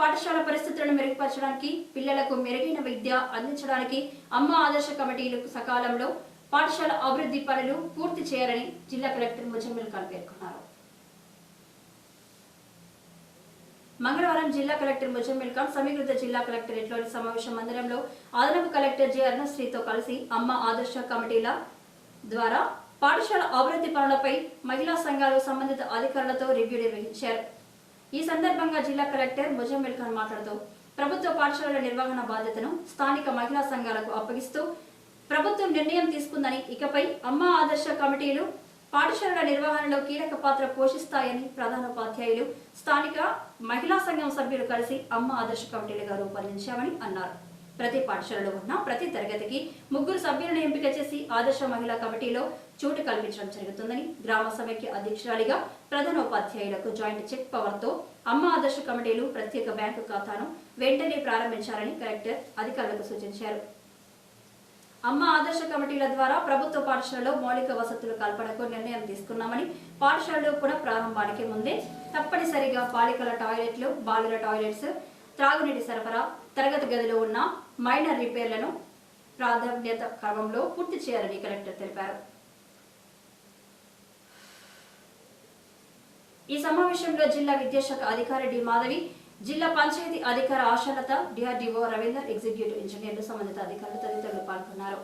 పాఠశాల పరిస్థితులను మెరుగుపరచడానికి పిల్లలకు మెరుగైన విద్య అందించడానికి అమ్మ ఆదర్శ కమిటీలు సకాలంలో పాఠశాల అభివృద్ధి పనులు పూర్తి చేయాలని జిల్లా కలెక్టర్ ముజమ్మిల్ ఖాన్ పేర్కొన్నారు. మంగళవారం జిల్లా కలెక్టర్ ముజమ్మిల్ ఖాన్ సమీకృత జిల్లా కలెక్టరేట్లోని సమావేశ మందిరంలో అదనపు కలెక్టర్ జె అరుణశ్రీతో కలిసి అమ్మ ఆదర్శ కమిటీల ద్వారా పాఠశాల అభివృద్ధి పనులపై మహిళా సంఘాలు సంబంధిత అధికారులతో రివ్యూ నిర్వహించారు. ఈ సందర్భంగా జిల్లా కలెక్టర్ ముజమ్మిల్ ఖాన్ మాట్లాడుతూ ప్రభుత్వ పాఠశాలల నిర్వహణ బాధ్యతను స్థానిక మహిళా సంఘాలకు అప్పగిస్తూ ప్రభుత్వం నిర్ణయం తీసుకుందని ఇకపై అమ్మ ఆదర్శ కమిటీలు పాఠశాలల నిర్వహణలో కీలక పాత్ర పోషిస్తాయని ప్రధానోపాధ్యాయులు స్థానిక మహిళా సంఘం సభ్యులు కలిసి అమ్మ ఆదర్శ కమిటీలుగా రూపొందించామని అన్నారు. ప్రతి పాఠశాలలో ఉన్న ప్రతి తరగతికి ముగ్గురు సభ్యులను ఎంపిక చేసి ఆదర్శ మహిళా కమిటీలో చోటు కల్పించడం జరుగుతుందని గ్రామ సమైక్య అధ్యక్షురాలిగా ప్రధానోపాధ్యాయులకు జాయింట్ చెక్ పవర్తో అమ్మ ఆదర్శ కమిటీలు ప్రత్యేక బ్యాంకు ఖాతాను వెంటనే ప్రారంభించాలని కలెక్టర్ అధికారులకు సూచించారు. అమ్మ ఆదర్శ కమిటీల ద్వారా ప్రభుత్వ పాఠశాలలో మౌలిక వసతులు కల్పనకు నిర్ణయం తీసుకున్నామని పాఠశాలలో కూడా ప్రారంభానికి ముందే తప్పనిసరిగా బాలికల టాయిలెట్లు బాలుర టాయిలెట్స్ త్రాగునీటి సరఫరా తరగతి గదిలో ఉన్న మైనర్ రిపేర్లను ప్రాధాన్యత క్రమంలో పూర్తి చేయాలని కలెక్టర్ తెలిపారు. ఈ సమావేశంలో జిల్లా విద్యాశాఖ అధికారి డి. మాధవి జిల్లా పంచాయతీ అధికార ఆశాలత డిఆర్డీఓ రవీందర్ ఎగ్జిక్యూటివ్ ఇంజనీర్లు సంబంధిత అధికారులు తదితరులు పాల్గొన్నారు.